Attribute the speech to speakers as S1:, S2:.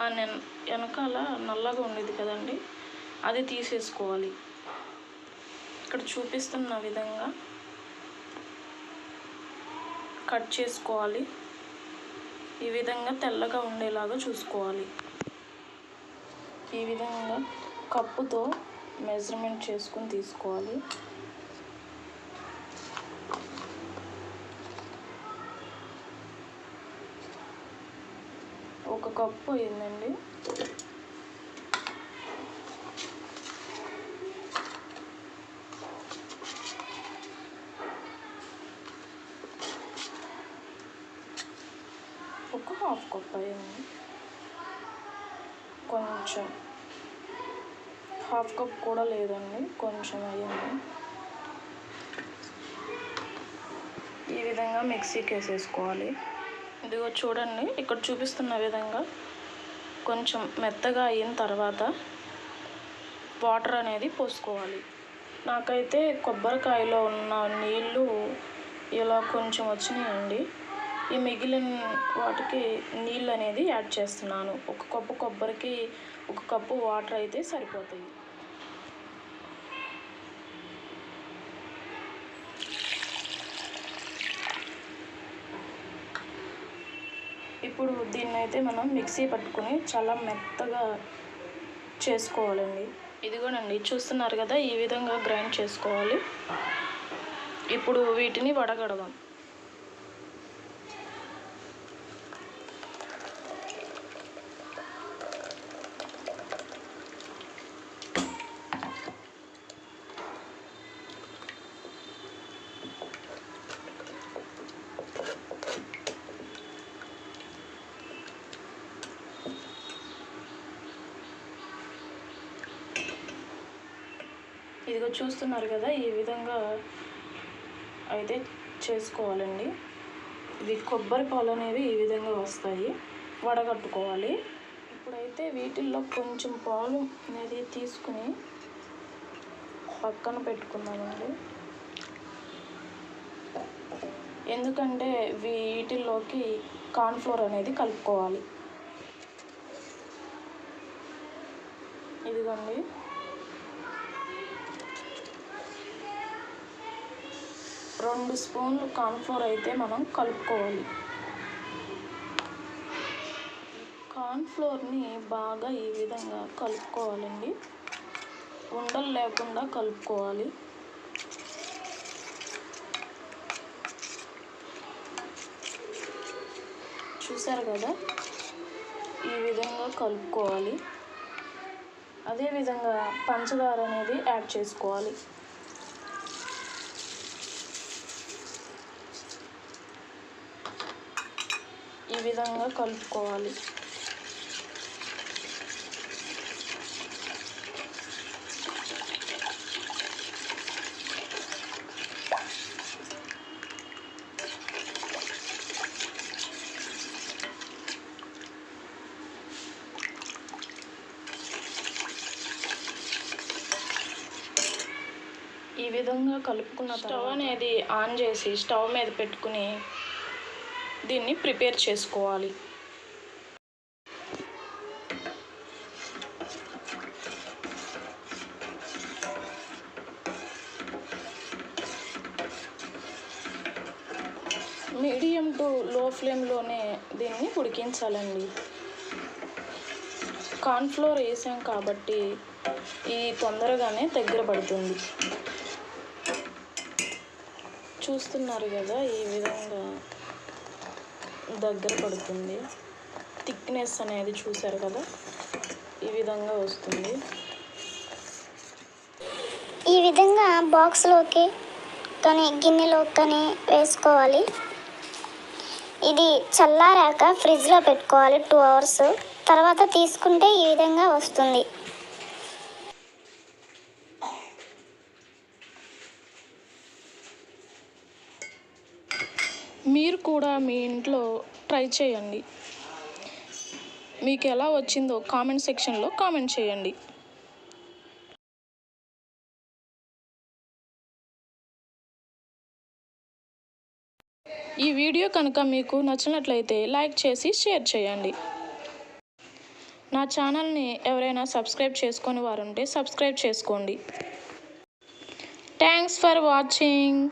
S1: వెనకాల నల్లగా ఉండేది కదండి. అది తీసేసుకోవాలి. ఇక్కడ చూపిస్తున్న విధంగా కట్ చేసుకోవాలి. ఈ విధంగా తెల్లగా ఉండేలాగా చూసుకోవాలి. ఈ విధంగా కప్పుతో మెజర్మెంట్ చేసుకొని తీసుకోవాలి. ఒక కప్పు అయిందండి ఒక హాఫ్ కప్ అయింది కొంచెం. హాఫ్ కప్ కూడా లేదండి కొంచెం అయ్యింది. ఈ విధంగా మిక్సీకి వేసేసుకోవాలి ఇదిగో చూడండి ఇక్కడ చూపిస్తున్న విధంగా కొంచెం మెత్తగా అయిన తర్వాత వాటర్ అనేది పోసుకోవాలి. నాకైతే కొబ్బరికాయలో ఉన్న నీళ్ళు ఇలా కొంచెం వచ్చినాయండి. ఈ మిగిలిన వాటికి నీళ్ళు అనేది యాడ్ చేస్తున్నాను. ఒక కప్పు కొబ్బరికి ఒక కప్పు వాటర్ అయితే సరిపోతాయి. ఇప్పుడు దీన్ని అయితే మనం మిక్సీ పట్టుకొని చాలా మెత్తగా చేసుకోవాలండి. ఇదిగోనండి చూస్తున్నారు కదా ఈ విధంగా గ్రైండ్ చేసుకోవాలి. ఇప్పుడు వీటిని వడగడదాం. ఇదిగో చూస్తున్నారు కదా ఈ విధంగా అయితే చేసుకోవాలండి. ఇవి కొబ్బరి పాలు అనేవి ఈ విధంగా వస్తాయి. వడగట్టుకోవాలి. ఇప్పుడైతే వీటిల్లో కొంచెం పాలు అనేది తీసుకుని పక్కన పెట్టుకున్నామండి ఎందుకంటే వీటిల్లోకి కార్న్ఫ్లోర్ అనేది కలుపుకోవాలి. ఇదిగోండి. రెండు స్పూన్లు కార్న్ఫ్లోర్ అయితే మనం కలుపుకోవాలి. కార్న్ఫ్లోర్ని బాగా ఈ విధంగా కలుపుకోవాలండి. ఉండలు లేకుండా కలుపుకోవాలి. చూసారు కదా? ఈ విధంగా కలుపుకోవాలి. అదేవిధంగా పంచదార అనేది యాడ్ చేసుకోవాలి. ఈ విధంగా కలుపుకోవాలి. ఈ విధంగా కలుపుకున్న స్టవ్ అనేది ఆన్ చేసి స్టవ్ మీద పెట్టుకుని దీన్ని ప్రిపేర్ చేసుకోవాలి. మీడియం టు లో ఫ్లేమ్లోనే దీన్ని ఉడికించాలండి. కార్న్ఫ్లోర్ వేసాం కాబట్టి ఇది తొందరగానే దగ్గర పడుతుంది. చూస్తున్నారు కదా ఈ విధంగా దగ్గర పడుతుంది. థిక్నెస్ అనేది చూసారు కదా? ఈ విధంగా వస్తుంది.
S2: ఈ విధంగా బాక్స్లోకి కానీ గిన్నెలోకి కానీ వేసుకోవాలి. ఇది చల్లారాక ఫ్రిడ్జ్లో పెట్టుకోవాలి టూ అవర్స్ తర్వాత తీసుకుంటే ఈ విధంగా వస్తుంది.
S1: మీరు కూడా మీ ఇంట్లో ట్రై చేయండి. మీకు ఎలా వచ్చిందో కామెంట్ సెక్షన్లో కామెంట్ చేయండి. ఈ వీడియో కనుక మీకు నచ్చినట్లయితే లైక్ చేసి షేర్ చేయండి. నా ఛానల్ని ఎవరైనా సబ్స్క్రైబ్ చేసుకొని వారుంటే సబ్స్క్రైబ్ చేసుకోండి. Thanks for watching.